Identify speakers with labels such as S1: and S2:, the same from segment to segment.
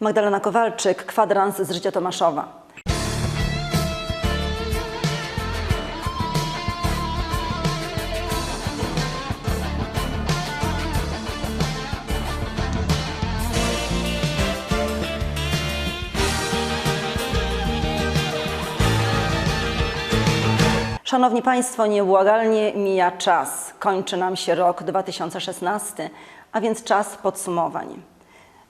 S1: Magdalena Kowalczyk, kwadrans z życia Tomaszowa. Szanowni Państwo, nieubłagalnie mija czas. Kończy nam się rok 2016, a więc czas podsumowań.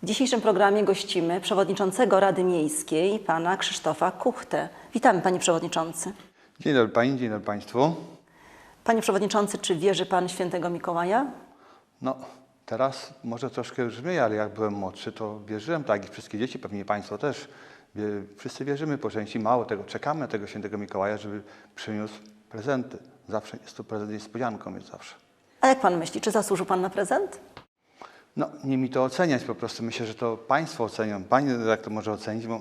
S1: W dzisiejszym programie gościmy przewodniczącego Rady Miejskiej, pana Krzysztofa Kuchtę. Witamy, panie przewodniczący.
S2: Dzień dobry Pani, dzień dobry Państwu.
S1: Panie przewodniczący, czy wierzy pan świętego Mikołaja?
S2: No, teraz może troszkę mniej, ale jak byłem młodszy, to wierzyłem, tak i wszystkie dzieci, pewnie Państwo też. Wszyscy wierzymy po części, mało tego, czekamy na tego świętego Mikołaja, żeby przyniósł prezenty. Zawsze jest to prezent niespodzianką, jest zawsze.
S1: A jak pan myśli, czy zasłużył pan na prezent?
S2: No, nie mi to oceniać, po prostu myślę, że to Państwo ocenią. Pani redaktor może ocenić, bo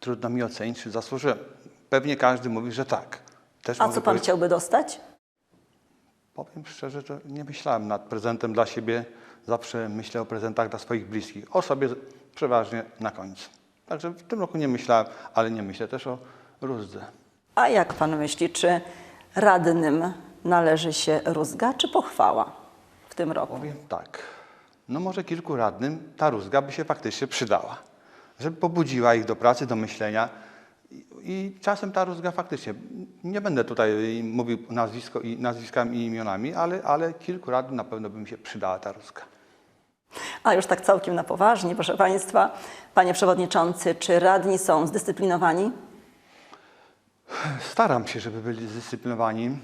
S2: trudno mi ocenić, czy zasłużyłem. Pewnie każdy mówi, że tak. Też
S1: A co pan
S2: powiedzieć-
S1: chciałby dostać?
S2: Powiem szczerze, że nie myślałem nad prezentem dla siebie. Zawsze myślę o prezentach dla swoich bliskich. O sobie przeważnie na końcu. Także w tym roku nie myślałem, ale nie myślę też o rózdze.
S1: A jak pan myśli, czy radnym należy się rózga czy pochwała w tym roku?
S2: Powiem tak. No może kilku radnym ta rózga by się faktycznie przydała. Żeby pobudziła ich do pracy, do myślenia. I, czasem ta rózga faktycznie, nie będę tutaj mówił nazwisko i, nazwiskami i imionami, ale, ale kilku radnym na pewno by mi się przydała ta rózga.
S1: A już tak całkiem na poważnie, proszę państwa. Panie przewodniczący, czy radni są zdyscyplinowani?
S2: Staram się, żeby byli zdyscyplinowani,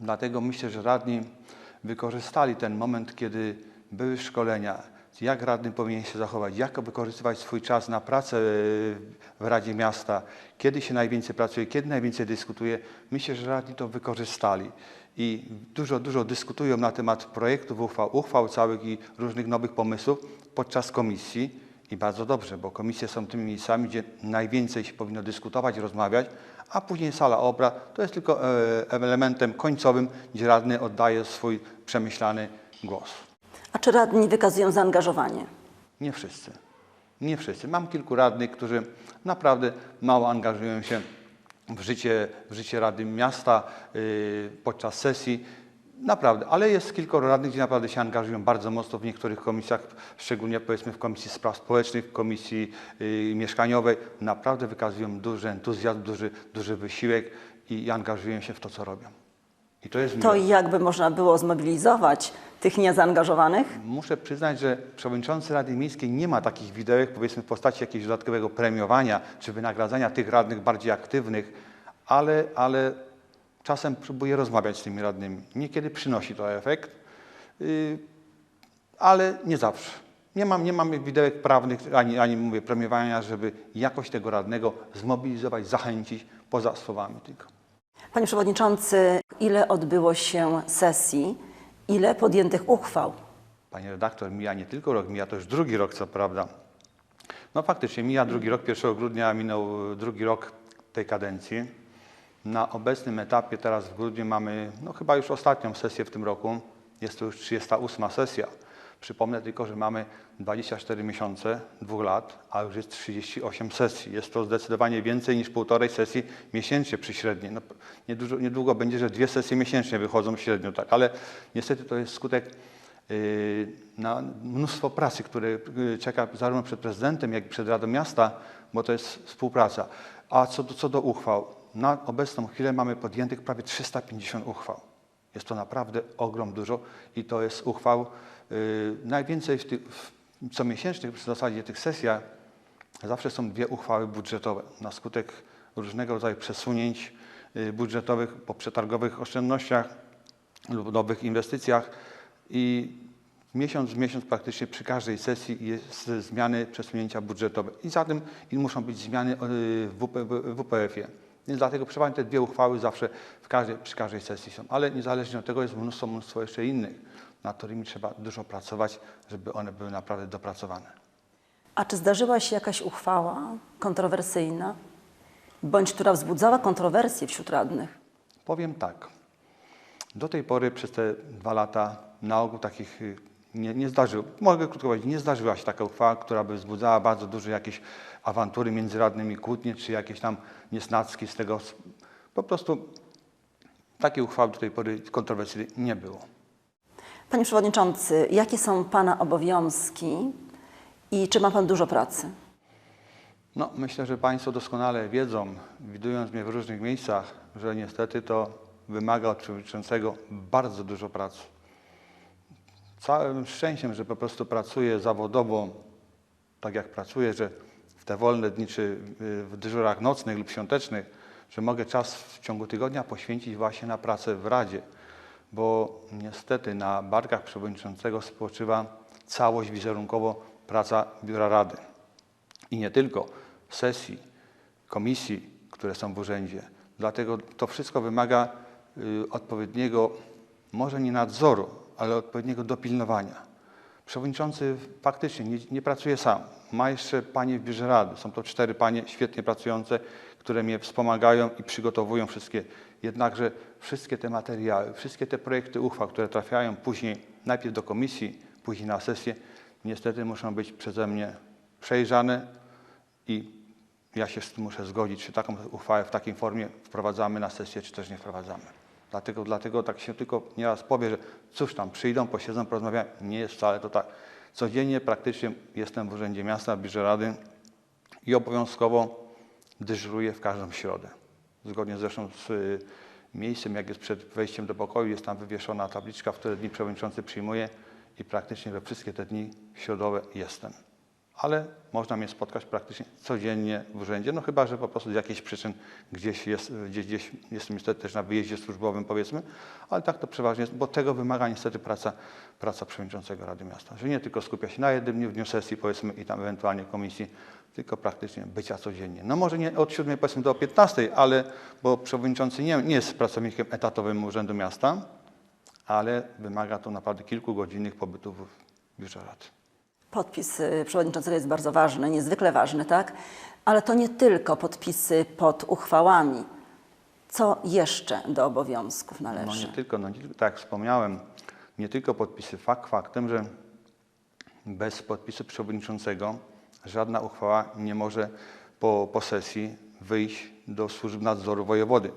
S2: dlatego myślę, że radni wykorzystali ten moment, kiedy były szkolenia, jak radny powinien się zachować, jak wykorzystywać swój czas na pracę e, w Radzie Miasta, kiedy się najwięcej pracuje, kiedy najwięcej dyskutuje. Myślę, że radni to wykorzystali. I dużo, dużo dyskutują na temat projektów uchwał, uchwał całych i różnych nowych pomysłów podczas komisji. I bardzo dobrze, bo komisje są tymi miejscami, gdzie najwięcej się powinno dyskutować, rozmawiać, a później sala obrad to jest tylko e, elementem końcowym, gdzie radny oddaje swój przemyślany głos.
S1: A czy radni wykazują zaangażowanie?
S2: Nie wszyscy. Nie wszyscy. Mam kilku radnych, którzy naprawdę mało angażują się w życie, w życie Rady Miasta yy, podczas sesji. Naprawdę, ale jest kilkoro radnych, gdzie naprawdę się angażują bardzo mocno w niektórych komisjach, szczególnie powiedzmy w Komisji Spraw Społecznych, w Komisji yy, Mieszkaniowej. Naprawdę wykazują duży entuzjazm, duży, duży wysiłek i, i angażują się w to, co robią. I to jest
S1: To
S2: miłe.
S1: jakby można było zmobilizować tych niezaangażowanych?
S2: Muszę przyznać, że przewodniczący Rady Miejskiej nie ma takich widełek, powiedzmy w postaci jakiegoś dodatkowego premiowania czy wynagradzania tych radnych bardziej aktywnych, ale, ale czasem próbuje rozmawiać z tymi radnymi. Niekiedy przynosi to efekt, yy, ale nie zawsze. Nie mam, nie mam widełek prawnych, ani, ani mówię premiowania, żeby jakoś tego radnego zmobilizować, zachęcić poza słowami tylko.
S1: Panie przewodniczący, ile odbyło się sesji, ile podjętych uchwał?
S2: Panie redaktor, mija nie tylko rok, mija to już drugi rok, co prawda. No faktycznie, mija drugi rok, 1 grudnia minął drugi rok tej kadencji. Na obecnym etapie, teraz w grudniu mamy, no chyba już ostatnią sesję w tym roku. Jest to już 38 sesja. Przypomnę tylko, że mamy 24 miesiące, dwóch lat, a już jest 38 sesji. Jest to zdecydowanie więcej niż półtorej sesji miesięcznie przy średniej. No, niedużo, niedługo będzie, że dwie sesje miesięcznie wychodzą średnio, tak, ale niestety to jest skutek yy, na mnóstwo pracy, które yy, czeka zarówno przed prezydentem, jak i przed Radą Miasta, bo to jest współpraca. A co do, co do uchwał, na obecną chwilę mamy podjętych prawie 350 uchwał. Jest to naprawdę ogrom dużo i to jest uchwał yy, najwięcej w tych w comiesięcznych w zasadzie tych sesjach zawsze są dwie uchwały budżetowe na skutek różnego rodzaju przesunięć yy, budżetowych po przetargowych oszczędnościach lub nowych inwestycjach i miesiąc w miesiąc praktycznie przy każdej sesji jest zmiany, przesunięcia budżetowe i zatem i muszą być zmiany WP, w WPF-ie. Więc dlatego przeważnie te dwie uchwały zawsze w każdej, przy każdej sesji są. Ale niezależnie od tego jest mnóstwo, mnóstwo jeszcze innych. nad którymi trzeba dużo pracować, żeby one były naprawdę dopracowane.
S1: A czy zdarzyła się jakaś uchwała kontrowersyjna, bądź która wzbudzała kontrowersje wśród radnych?
S2: Powiem tak. Do tej pory przez te dwa lata na ogół takich y, nie, nie zdarzyło. Mogę krótko powiedzieć, nie zdarzyła się taka uchwała, która by wzbudzała bardzo duże jakieś awantury między radnymi, kłótnie, czy jakieś tam niesnacki z tego. Po prostu takiej uchwały do tej pory kontrowersyjnej nie było.
S1: Panie Przewodniczący, jakie są Pana obowiązki i czy ma Pan dużo pracy?
S2: No, myślę, że Państwo doskonale wiedzą, widując mnie w różnych miejscach, że niestety to wymaga od przewodniczącego bardzo dużo pracy. Całym szczęściem, że po prostu pracuję zawodowo, tak jak pracuję, że w te wolne dni, czy w dyżurach nocnych lub świątecznych, że mogę czas w ciągu tygodnia poświęcić właśnie na pracę w Radzie, bo niestety na barkach przewodniczącego spoczywa całość wizerunkowo praca Biura Rady. I nie tylko sesji, komisji, które są w urzędzie. Dlatego to wszystko wymaga y, odpowiedniego, może nie nadzoru, ale odpowiedniego dopilnowania. Przewodniczący faktycznie nie, nie pracuje sam. Ma jeszcze panie w biurze rady. Są to cztery panie świetnie pracujące, które mnie wspomagają i przygotowują wszystkie. Jednakże wszystkie te materiały, wszystkie te projekty uchwał, które trafiają później najpierw do komisji, później na sesję, niestety muszą być przeze mnie przejrzane i ja się z tym muszę zgodzić, czy taką uchwałę w takiej formie wprowadzamy na sesję, czy też nie wprowadzamy. Dlatego, dlatego tak się tylko nieraz powie, że cóż tam, przyjdą, posiedzą, porozmawiają. Nie jest wcale to tak. Codziennie praktycznie jestem w Urzędzie Miasta, w Biurze Rady i obowiązkowo dyżuruję w każdą środę. Zgodnie zresztą z y, miejscem, jak jest przed wejściem do pokoju, jest tam wywieszona tabliczka, w które dni przewodniczący przyjmuje i praktycznie we wszystkie te dni środowe jestem. Ale można mnie spotkać praktycznie codziennie w urzędzie, no chyba, że po prostu z jakichś przyczyn gdzieś, jest, gdzieś, gdzieś jestem niestety też na wyjeździe służbowym powiedzmy, ale tak to przeważnie jest, bo tego wymaga niestety praca, praca przewodniczącego Rady Miasta, że nie tylko skupia się na jednym dniu, w dniu sesji powiedzmy i tam ewentualnie komisji, tylko praktycznie bycia codziennie. No może nie od 7 powiedzmy do 15, ale bo przewodniczący nie, nie jest pracownikiem etatowym Urzędu Miasta, ale wymaga to naprawdę kilkugodzinnych pobytów w biurze rady.
S1: Podpis y, przewodniczącego jest bardzo ważny, niezwykle ważny, tak? Ale to nie tylko podpisy pod uchwałami. Co jeszcze do obowiązków
S2: No
S1: należy?
S2: nie tylko, no, nie, tak jak wspomniałem, nie tylko podpisy. Fakt faktem, że bez podpisu przewodniczącego żadna uchwała nie może po, po sesji wyjść do służb nadzoru wojewody.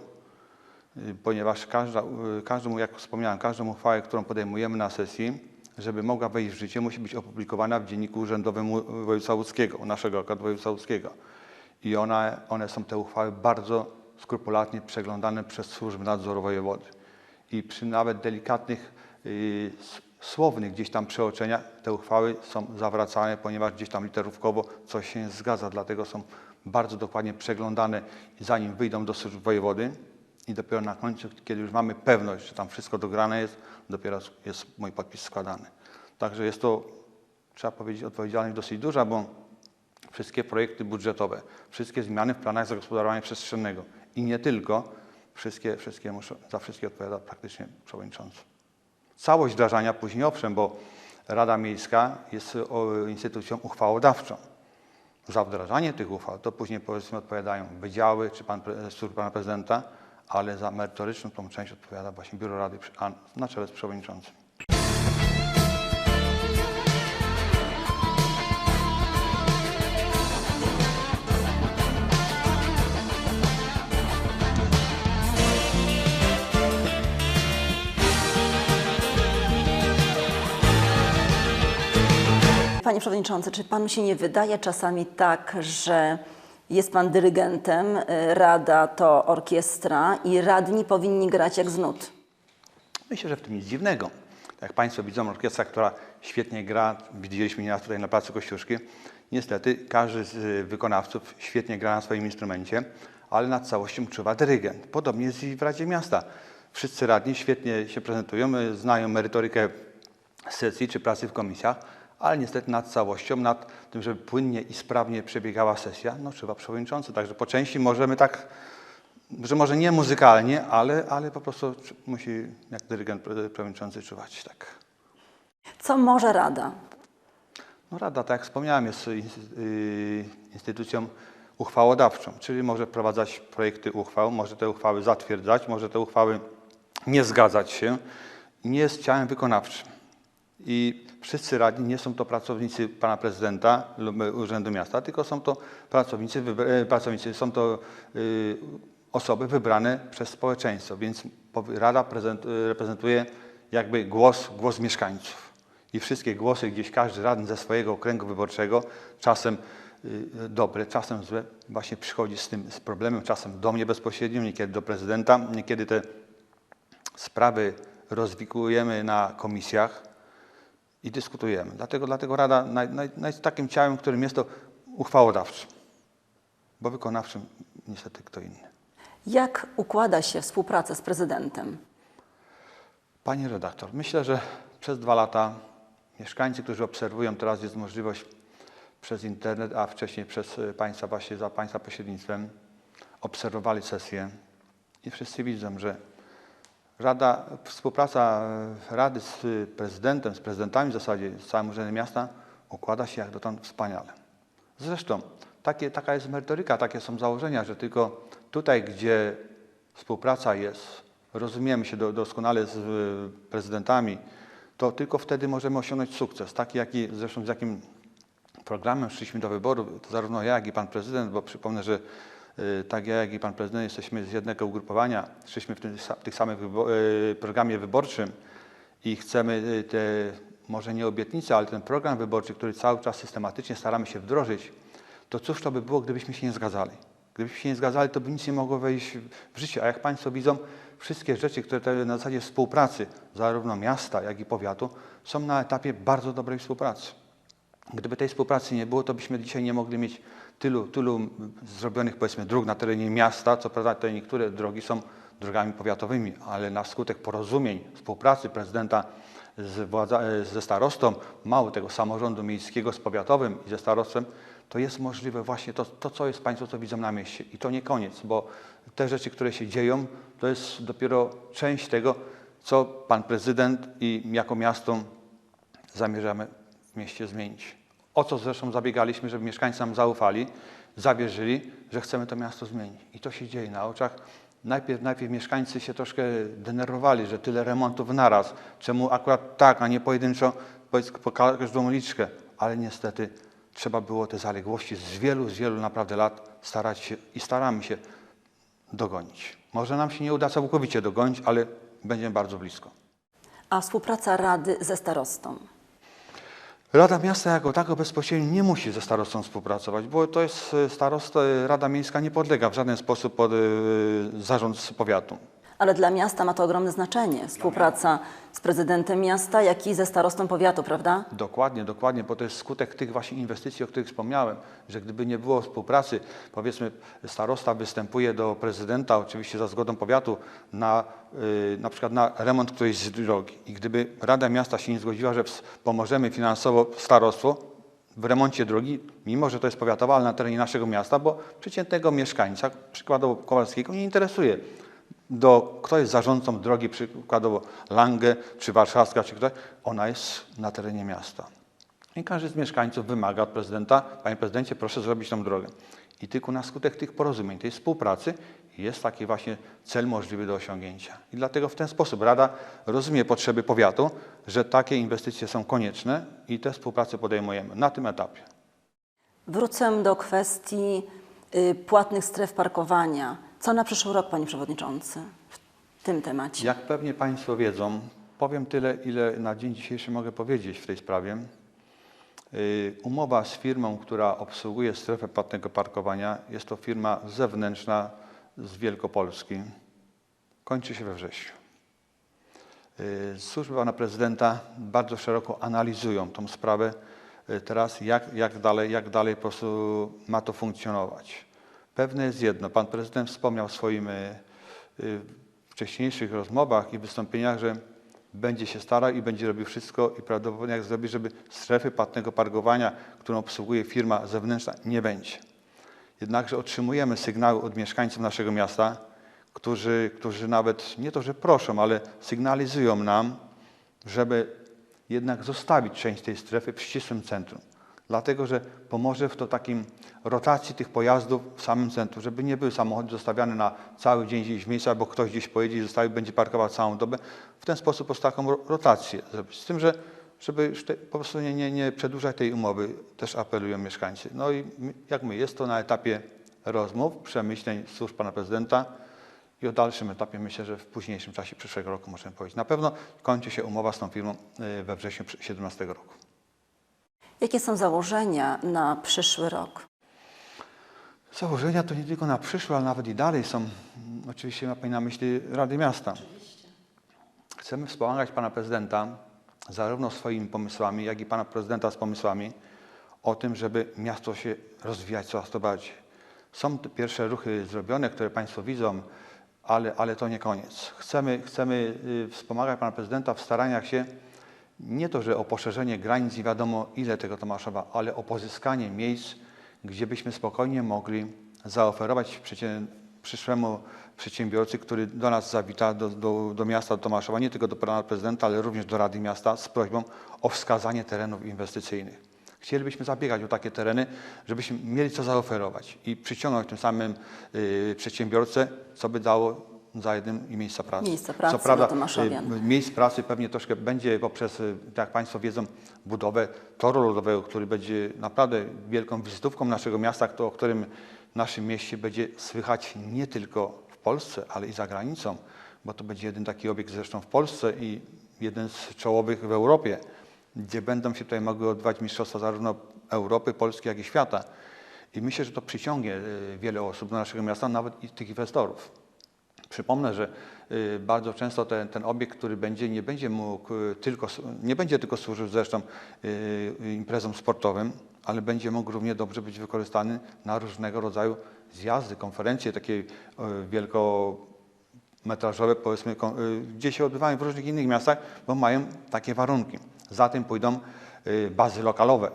S2: Y, Ponieważ każda, y, każdą, jak wspomniałem, każdą uchwałę, którą podejmujemy na sesji, żeby mogła wejść w życie, musi być opublikowana w Dzienniku Urzędowym województwa łódzkiego, naszego akurat województwa łódzkiego. I one, one są te uchwały bardzo skrupulatnie przeglądane przez służby nadzoru wojewody. I przy nawet delikatnych, y, s- słownych gdzieś tam przeoczeniach te uchwały są zawracane, ponieważ gdzieś tam literówkowo coś się nie zgadza, dlatego są bardzo dokładnie przeglądane, zanim wyjdą do służb wojewody. I dopiero na końcu, kiedy już mamy pewność, że tam wszystko dograne jest, dopiero jest mój podpis składany. Także jest to, trzeba powiedzieć, odpowiedzialność dosyć duża, bo wszystkie projekty budżetowe, wszystkie zmiany w planach zagospodarowania przestrzennego i nie tylko, wszystkie, wszystkie muszą, za wszystkie odpowiada praktycznie przewodniczący. Całość wdrażania później owszem, bo Rada Miejska jest instytucją uchwałodawczą. Za wdrażanie tych uchwał to później powiedzmy odpowiadają wydziały czy pan, pre- pana prezydenta, ale za merytoryczną tą część odpowiada właśnie Biuro Rady na czele z przewodniczącym.
S1: Panie Przewodniczący, czy Panu się nie wydaje czasami tak, że jest Pan dyrygentem, y, Rada to orkiestra i radni powinni grać jak z nut?
S2: Myślę, że w tym nic dziwnego. Jak Państwo widzą, orkiestra, która świetnie gra, widzieliśmy nieraz tutaj na Placu Kościuszki, niestety każdy z y, wykonawców świetnie gra na swoim instrumencie, ale nad całością czuwa dyrygent. Podobnie jest i w Radzie Miasta. Wszyscy radni świetnie się prezentują, y, znają merytorykę sesji czy pracy w komisjach, ale niestety nad całością, nad tym, żeby płynnie i sprawnie przebiegała sesja, no czuwa przewodniczący. Także po części możemy tak że może nie muzykalnie, ale, ale po prostu musi jak dyrygent przewodniczący czuwać tak.
S1: Co może Rada?
S2: No Rada, tak jak wspomniałem, jest ins- y, instytucją uchwałodawczą, czyli może wprowadzać projekty uchwał, może te uchwały zatwierdzać, może te uchwały nie zgadzać się. Nie jest ciałem wykonawczym. I wszyscy radni nie są to pracownicy pana prezydenta lub e, Urzędu Miasta, tylko są to pracownicy, e, pracownicy są to y, osoby wybrane przez społeczeństwo, więc Rada prezent, reprezentuje jakby głos, głos mieszkańców. I wszystkie głosy, gdzieś każdy radny ze swojego okręgu wyborczego, czasem y, dobre, czasem złe, właśnie przychodzi z tym z problemem, czasem do mnie bezpośrednio, niekiedy do prezydenta, niekiedy te sprawy rozwikłujemy na komisjach i dyskutujemy. Dlatego, dlatego Rada naj, naj, naj, takim ciałem, którym jest to uchwałodawczym, bo wykonawczym niestety kto inny.
S1: Jak układa się współpraca z prezydentem?
S2: Pani redaktor, myślę, że przez dwa lata mieszkańcy, którzy obserwują, teraz jest możliwość przez internet, a wcześniej przez e, Państwa właśnie za Państwa pośrednictwem, obserwowali sesję i wszyscy widzą, że Rada, współpraca e, Rady z prezydentem, z prezydentami w zasadzie, z całym Urzędem Miasta układa się jak dotąd wspaniale. Zresztą takie, taka jest merytoryka, takie są założenia, że tylko tutaj, gdzie współpraca jest, rozumiemy się do, doskonale z e, prezydentami, to tylko wtedy możemy osiągnąć sukces. Taki, jaki, zresztą z jakim programem szliśmy do wyboru, zarówno ja, jak i pan prezydent, bo przypomnę, że tak ja, jak i pan prezydent jesteśmy z jednego ugrupowania, szliśmy w tym, tych wybo- y, programie wyborczym i chcemy y, te, może nie obietnice, ale ten program wyborczy, który cały czas systematycznie staramy się wdrożyć, to cóż to by było, gdybyśmy się nie zgadzali? Gdybyśmy się nie zgadzali, to by nic nie mogło wejść w życie. A jak Państwo widzą, wszystkie rzeczy, które na zasadzie współpracy, zarówno miasta, jak i powiatu, są na etapie bardzo dobrej współpracy. Gdyby tej współpracy nie było, to byśmy dzisiaj nie mogli mieć tylu, tylu zrobionych powiedzmy dróg na terenie miasta. Co prawda te niektóre drogi są drogami powiatowymi, ale na skutek porozumień, współpracy prezydenta z władza, e, ze starostą, mało tego samorządu miejskiego z powiatowym i ze starostwem, to jest możliwe właśnie to, to, co jest Państwo, co widzą na mieście. I to nie koniec, bo te rzeczy, które się dzieją, to jest dopiero część tego, co Pan Prezydent i jako miasto zamierzamy w mieście zmienić. O co zresztą zabiegaliśmy, żeby mieszkańcy nam zaufali, zawierzyli, że chcemy to miasto zmienić. I to się dzieje na oczach. Najpierw, najpierw mieszkańcy się troszkę denerwowali, że tyle remontów naraz. Czemu akurat tak, a nie pojedynczo po każdą liczkę. Ale niestety trzeba było te zaległości z wielu, z wielu naprawdę lat starać się i staramy się dogonić. Może nam się nie uda całkowicie dogonić, ale będziemy bardzo blisko.
S1: A współpraca Rady ze starostą?
S2: Rada Miasta jako tako bezpośrednio nie musi ze starostą współpracować, bo to jest e, starosta, e, Rada Miejska nie podlega w żaden sposób pod e, zarząd powiatu.
S1: Ale dla miasta ma to ogromne znaczenie. Współpraca z prezydentem miasta, jak i ze starostą powiatu, prawda?
S2: Dokładnie, dokładnie, bo to jest skutek tych właśnie inwestycji, o których wspomniałem, że gdyby nie było współpracy, powiedzmy starosta występuje do prezydenta, oczywiście za zgodą powiatu, na, y, na przykład na remont którejś z drogi i gdyby Rada Miasta się nie zgodziła, że pomożemy finansowo starostwu w remoncie drogi, mimo że to jest powiatowa, ale na terenie naszego miasta, bo przeciętnego mieszkańca, przykładowo Kowalskiego, nie interesuje do, kto jest zarządcą drogi, przykładowo Lange, czy Warszawska, czy ktoś, ona jest na terenie miasta. I każdy z mieszkańców wymaga od prezydenta, panie prezydencie, proszę zrobić tą drogę. I tylko na skutek tych porozumień, tej współpracy jest taki właśnie cel możliwy do osiągnięcia. I dlatego w ten sposób Rada rozumie potrzeby powiatu, że takie inwestycje są konieczne i tę współpracę podejmujemy na tym etapie.
S1: Wrócę do kwestii y, płatnych stref parkowania. Co na przyszły rok, panie przewodniczący, w tym temacie?
S2: Jak pewnie Państwo wiedzą, powiem tyle, ile na dzień dzisiejszy mogę powiedzieć w tej sprawie. Yy, Umowa z firmą, która obsługuje strefę płatnego parkowania, jest to firma zewnętrzna z Wielkopolski. Kończy się we wrześniu. Yy, Służby pana prezydenta bardzo szeroko analizują tą sprawę yy, teraz, jak, jak, dalej, jak dalej po prostu ma to funkcjonować. Pewne jest jedno, pan prezydent wspomniał w swoim yy, yy, wcześniejszych rozmowach i wystąpieniach, że będzie się starał i będzie robił wszystko i prawdopodobnie jak zrobi, żeby strefy płatnego parkowania, którą obsługuje firma zewnętrzna, nie będzie. Jednakże otrzymujemy sygnały od mieszkańców naszego miasta, którzy, którzy nawet nie to, że proszą, ale sygnalizują nam, żeby jednak zostawić część tej strefy w ścisłym centrum. Dlatego, że pomoże w to takim rotacji tych pojazdów w samym centrum, żeby nie były samochody zostawiane na cały dzień gdzieś w miejscu, albo ktoś gdzieś pojedzie i zostawi, będzie parkował całą dobę. W ten sposób po prostu taką ro- rotację zrobić. Z tym, że żeby po prostu nie, nie, nie przedłużać tej umowy, też apelują mieszkańcy. No i jak my, jest to na etapie rozmów, przemyśleń służb pana prezydenta i o dalszym etapie myślę, że w późniejszym czasie przyszłego roku możemy powiedzieć. Na pewno kończy się umowa z tą firmą y, we wrześniu 2017 roku.
S1: Jakie są założenia na przyszły rok?
S2: Założenia to nie tylko na przyszłe, ale nawet i dalej są, mm, oczywiście ma Pani na myśli Rady Miasta. Chcemy wspomagać Pana Prezydenta zarówno swoimi pomysłami, jak i Pana Prezydenta z pomysłami o tym, żeby miasto się rozwijać coraz to bardziej. Są pierwsze ruchy zrobione, które Państwo widzą, ale, ale to nie koniec. Chcemy, chcemy y, wspomagać Pana Prezydenta w staraniach się nie to, że o poszerzenie granic i wiadomo ile tego Tomaszowa, ale o pozyskanie miejsc, gdzie byśmy spokojnie mogli zaoferować przyszłemu przedsiębiorcy, który do nas zawita, do, do, do miasta, do Tomaszowa, nie tylko do pana prezydenta, ale również do Rady Miasta z prośbą o wskazanie terenów inwestycyjnych. Chcielibyśmy zabiegać o takie tereny, żebyśmy mieli co zaoferować i przyciągnąć tym samym y, przedsiębiorcę, co by dało za jednym i miejsca pracy.
S1: Miejsca pracy
S2: co prawda,
S1: Tomaszowian.
S2: y, miejsc pracy pewnie troszkę będzie poprzez, y, tak jak Państwo wiedzą, budowę toru lodowego, który będzie naprawdę wielką wizytówką naszego miasta, o którym w naszym mieście będzie słychać nie tylko w Polsce, ale i za granicą, bo to będzie jeden taki obiekt zresztą w Polsce i jeden z czołowych w Europie, gdzie będą się tutaj mogły odbywać mistrzostwa zarówno Europy, Polski, jak i świata. I myślę, że to przyciągnie y, wiele osób do naszego miasta, nawet i tych inwestorów. Przypomnę, że y, bardzo często ten, ten obiekt, który będzie, nie będzie mógł y, tylko, nie będzie tylko służył zresztą y, imprezom sportowym, ale będzie mógł równie dobrze być wykorzystany na różnego rodzaju zjazdy, konferencje takie wielkometrażowe, powiedzmy, gdzie się odbywają w różnych innych miastach, bo mają takie warunki. Za tym pójdą bazy lokalowe,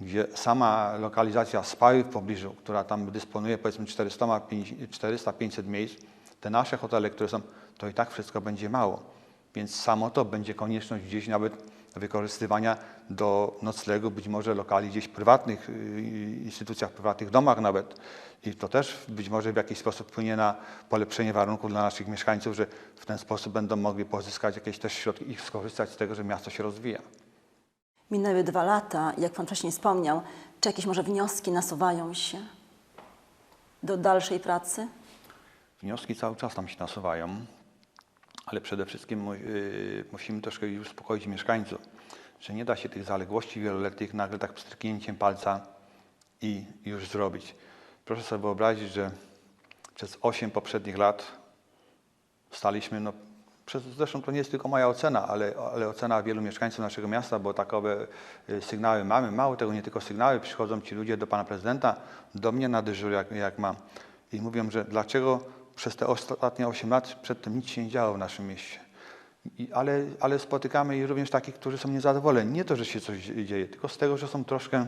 S2: gdzie sama lokalizacja Spy w pobliżu, która tam dysponuje powiedzmy 400-500 miejsc, te nasze hotele, które są, to i tak wszystko będzie mało. Więc samo to będzie konieczność gdzieś nawet wykorzystywania do noclegu, być może lokali gdzieś prywatnych, y, instytucjach prywatnych, domach nawet. I to też być może w jakiś sposób wpłynie na polepszenie warunków dla naszych mieszkańców, że w ten sposób będą mogli pozyskać jakieś też środki i skorzystać z tego, że miasto się rozwija.
S1: Minęły dwa lata, jak Pan wcześniej wspomniał. Czy jakieś może wnioski nasuwają się do dalszej pracy?
S2: Wnioski cały czas nam się nasuwają, ale przede wszystkim yy, musimy troszkę uspokoić mieszkańców, że nie da się tych zaległości wieloletnich nagle tak pstryknięciem palca i już zrobić. Proszę sobie wyobrazić, że przez 8 poprzednich lat staliśmy, no, przez, zresztą to nie jest tylko moja ocena, ale, ale ocena wielu mieszkańców naszego miasta, bo takowe y, sygnały mamy. Mało tego, nie tylko sygnały, przychodzą ci ludzie do pana prezydenta, do mnie na dyżur, jak, jak mam, i mówią, że dlaczego przez te ostatnie 8 lat przedtem nic się nie działo w naszym mieście. I, ale, ale spotykamy również takich, którzy są niezadowoleni. Nie to, że się coś dzieje, tylko z tego, że są troszkę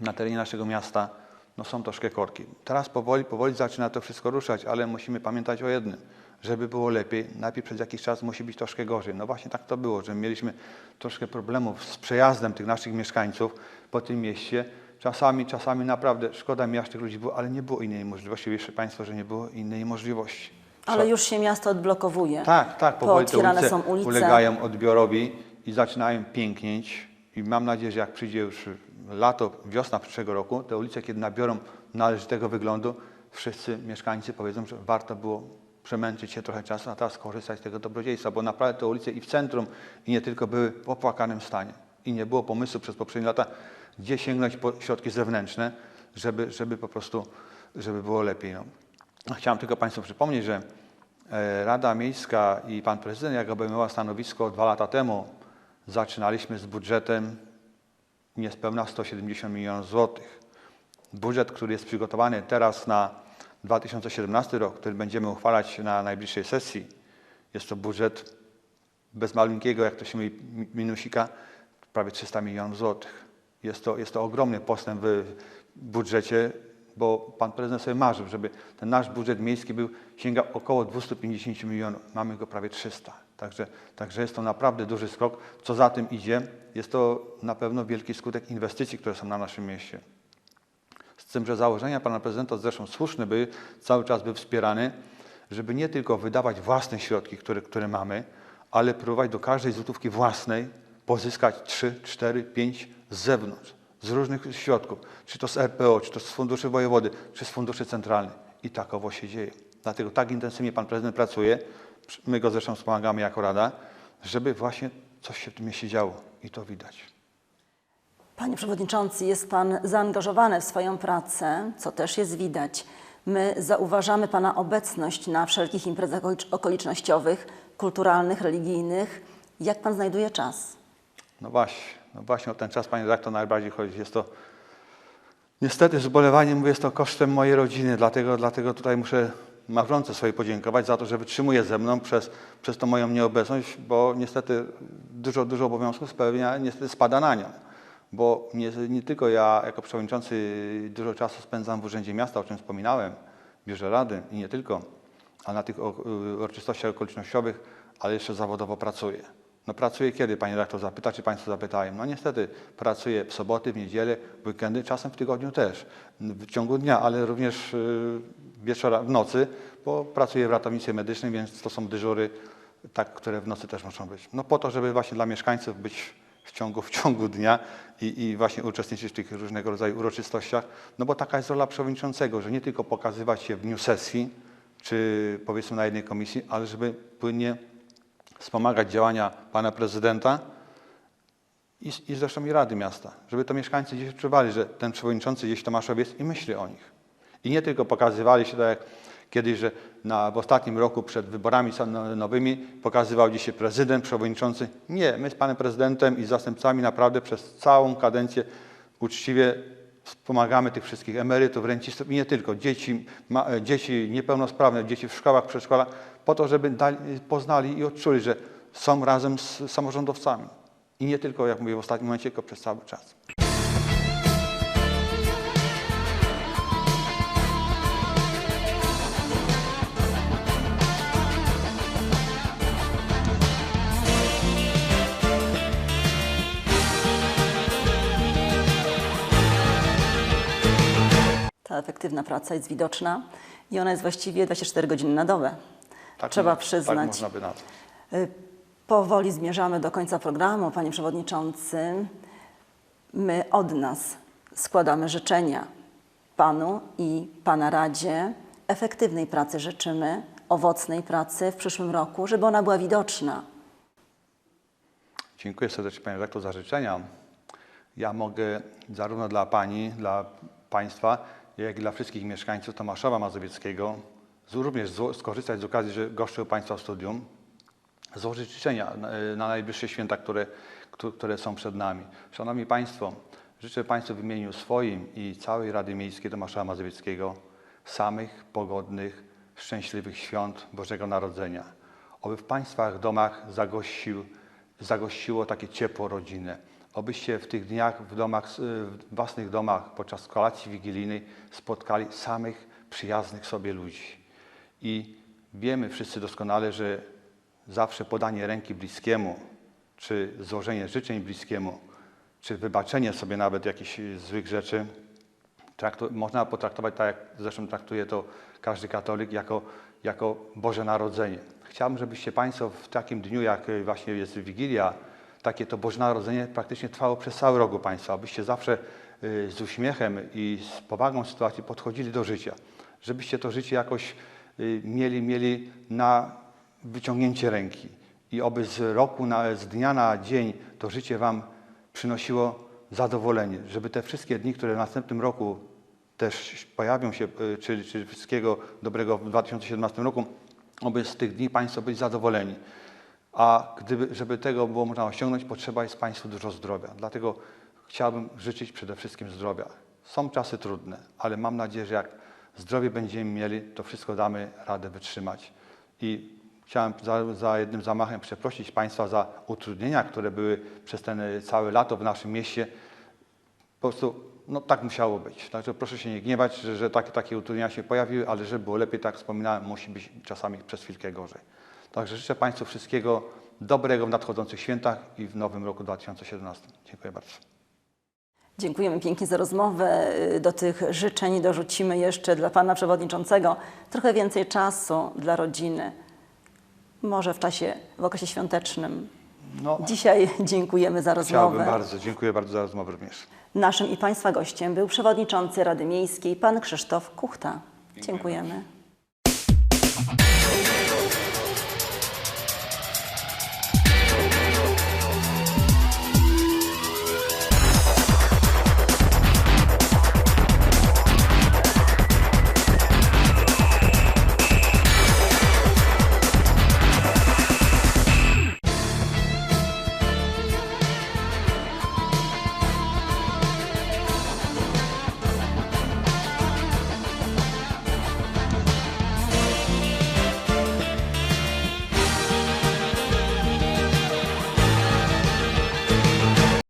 S2: na terenie naszego miasta, no są troszkę korki. Teraz powoli, powoli zaczyna to wszystko ruszać, ale musimy pamiętać o jednym. Żeby było lepiej, najpierw przez jakiś czas musi być troszkę gorzej. No właśnie tak to było, że mieliśmy troszkę problemów z przejazdem tych naszych mieszkańców po tym mieście. Czasami, czasami naprawdę szkoda mi aż tych ludzi było, ale nie było innej możliwości. Wierzcie Państwo, że nie było innej możliwości.
S1: Ale już się miasto odblokowuje.
S2: Tak, tak, powoli te ulice,
S1: są ulice.
S2: ulegają odbiorowi i zaczynają pięknieć. I mam nadzieję, że jak przyjdzie już lato, wiosna przyszłego roku, te ulice, kiedy nabiorą należytego wyglądu, wszyscy mieszkańcy powiedzą, że warto było przemęczyć się trochę czasu, a teraz skorzystać z tego dobrodziejstwa, bo naprawdę te ulice i w centrum, i nie tylko były w opłakanym stanie. I nie było pomysłu przez poprzednie lata, gdzie sięgnąć po środki zewnętrzne, żeby, żeby po prostu, żeby było lepiej. No. Chciałem tylko Państwu przypomnieć, że e, Rada Miejska i Pan Prezydent, jak obejmował stanowisko dwa lata temu, zaczynaliśmy z budżetem niespełna 170 milionów złotych. Budżet, który jest przygotowany teraz na 2017 rok, który będziemy uchwalać na najbliższej sesji, jest to budżet bez maleńkiego, jak to się mówi, mi- minusika, prawie 300 milionów złotych. Jest to, jest to ogromny postęp w budżecie, bo pan prezydent sobie marzył, żeby ten nasz budżet miejski był, sięgał około 250 milionów. Mamy go prawie 300. Także, także jest to naprawdę duży skok. Co za tym idzie, jest to na pewno wielki skutek inwestycji, które są na naszym mieście. Z tym, że założenia pana prezydenta zresztą słuszne były, cały czas był wspierany, żeby nie tylko wydawać własne środki, które, które mamy, ale próbować do każdej złotówki własnej pozyskać 3, 4, 5 z zewnątrz, z różnych środków, czy to z RPO, czy to z funduszy wojewody, czy z funduszy centralnych. I takowo się dzieje. Dlatego tak intensywnie pan prezydent pracuje, my go zresztą wspomagamy jako Rada, żeby właśnie coś się w tym mieście działo i to widać.
S1: Panie Przewodniczący, jest Pan zaangażowany w swoją pracę, co też jest widać. My zauważamy Pana obecność na wszelkich imprezach okolicz- okolicznościowych, kulturalnych, religijnych. Jak Pan znajduje czas?
S2: No właśnie, no właśnie o ten czas, panie redaktor, najbardziej chodzi. Jest to niestety z ubolewaniem mówię, jest to kosztem mojej rodziny, dlatego, dlatego tutaj muszę małżonce swojej podziękować za to, że wytrzymuje ze mną przez, przez tą moją nieobecność, bo niestety dużo, dużo obowiązków spełnia, niestety spada na nią. Bo nie, nie tylko ja jako przewodniczący dużo czasu spędzam w Urzędzie Miasta, o czym wspominałem, Biurze Rady i nie tylko, a na tych uroczystościach okolicznościowych, ale jeszcze zawodowo pracuję. No pracuję kiedy, panie redaktor zapyta, czy państwo zapytają? No niestety pracuję w soboty, w niedzielę, w weekendy, czasem w tygodniu też, w ciągu dnia, ale również y, wieczora, w nocy, bo pracuję w ratownictwie medycznym, więc to są dyżury, tak, które w nocy też muszą być. No po to, żeby właśnie dla mieszkańców być w ciągu, w ciągu dnia i, i właśnie uczestniczyć w tych różnego rodzaju uroczystościach, no bo taka jest rola przewodniczącego, że nie tylko pokazywać się w dniu sesji, czy powiedzmy na jednej komisji, ale żeby płynnie wspomagać działania pana prezydenta i, i zresztą i Rady Miasta, żeby to mieszkańcy gdzieś odczuwali, że ten przewodniczący gdzieś Tomaszow jest i myśli o nich. I nie tylko pokazywali się tak jak kiedyś, że na, w ostatnim roku przed wyborami sam- nowymi pokazywał gdzieś się prezydent, przewodniczący. Nie, my z panem prezydentem i zastępcami naprawdę przez całą kadencję uczciwie wspomagamy tych wszystkich emerytów, rencistów i nie tylko, dzieci, ma, e, dzieci niepełnosprawne, dzieci w szkołach, przedszkolach, po to, żeby dali, poznali i odczuli, że są razem z samorządowcami. I nie tylko, jak mówię, w ostatnim momencie, tylko przez cały czas.
S1: Ta efektywna praca jest widoczna i ona jest właściwie 24 godziny na dobę.
S2: Tak
S1: Trzeba
S2: mo-
S1: przyznać.
S2: Tak można by nazwać.
S1: Y, Powoli zmierzamy do końca programu, Panie Przewodniczący. My od nas składamy życzenia Panu i Pana Radzie. Efektywnej pracy życzymy, owocnej pracy w przyszłym roku, żeby ona była widoczna.
S2: Dziękuję serdecznie Panie Redaktor za życzenia. Ja mogę zarówno dla Pani, dla Państwa, jak i dla wszystkich mieszkańców Tomaszowa Mazowieckiego również skorzystać z okazji, że goszczę Państwa w studium, złożyć życzenia na, na najbliższe święta, które, któ- które są przed nami. Szanowni Państwo, życzę Państwu w imieniu swoim i całej Rady Miejskiej Tomaszowa Mazowieckiego samych pogodnych, szczęśliwych świąt Bożego Narodzenia. Oby w Państwa domach zagościł, zagościło takie ciepło rodzinne. Obyście w tych dniach w, domach, w własnych domach podczas kolacji wigilijnej spotkali samych przyjaznych sobie ludzi. I wiemy wszyscy doskonale, że zawsze podanie ręki bliskiemu, czy złożenie życzeń bliskiemu, czy wybaczenie sobie nawet jakichś złych rzeczy, traktu, można potraktować tak, jak zresztą traktuje to każdy katolik, jako, jako Boże Narodzenie. Chciałbym, żebyście Państwo w takim dniu, jak y, właśnie jest Wigilia, takie to Boże Narodzenie praktycznie trwało przez cały rok u Państwa, abyście zawsze y, z uśmiechem i z powagą sytuacji podchodzili do życia, żebyście to życie jakoś y, mieli, mieli na wyciągnięcie ręki i oby z roku, na, z dnia na dzień to życie Wam przynosiło zadowolenie, żeby te wszystkie dni, które w następnym roku też pojawią się, y, czyli, czyli wszystkiego dobrego w 2017 roku, oby z tych dni Państwo byli zadowoleni. A gdyby, żeby tego było można osiągnąć, potrzeba jest Państwu dużo zdrowia. Dlatego chciałbym życzyć przede wszystkim zdrowia. Są czasy trudne, ale mam nadzieję, że jak zdrowie będziemy mieli, to wszystko damy radę wytrzymać. I chciałem za, za jednym zamachem przeprosić Państwa za utrudnienia, które były przez ten y, całe lato w naszym mieście. Po prostu no, tak musiało być. Także proszę się nie gniewać, że, że takie, takie utrudnienia się pojawiły, ale żeby było lepiej, tak wspominałem, musi być czasami przez chwilkę gorzej. Także życzę Państwu wszystkiego dobrego w nadchodzących świętach i w nowym roku 2017. Dziękuję bardzo.
S1: Dziękujemy pięknie za rozmowę. Do tych życzeń dorzucimy jeszcze dla Pana Przewodniczącego trochę więcej czasu dla rodziny. Może w czasie, w okresie świątecznym.
S2: No,
S1: Dzisiaj dziękujemy za rozmowę.
S2: chciałbym bardzo, dziękuję bardzo za rozmowę również.
S1: Naszym i Państwa gościem był przewodniczący Rady Miejskiej, pan Krzysztof Kuchta. Dziękujemy.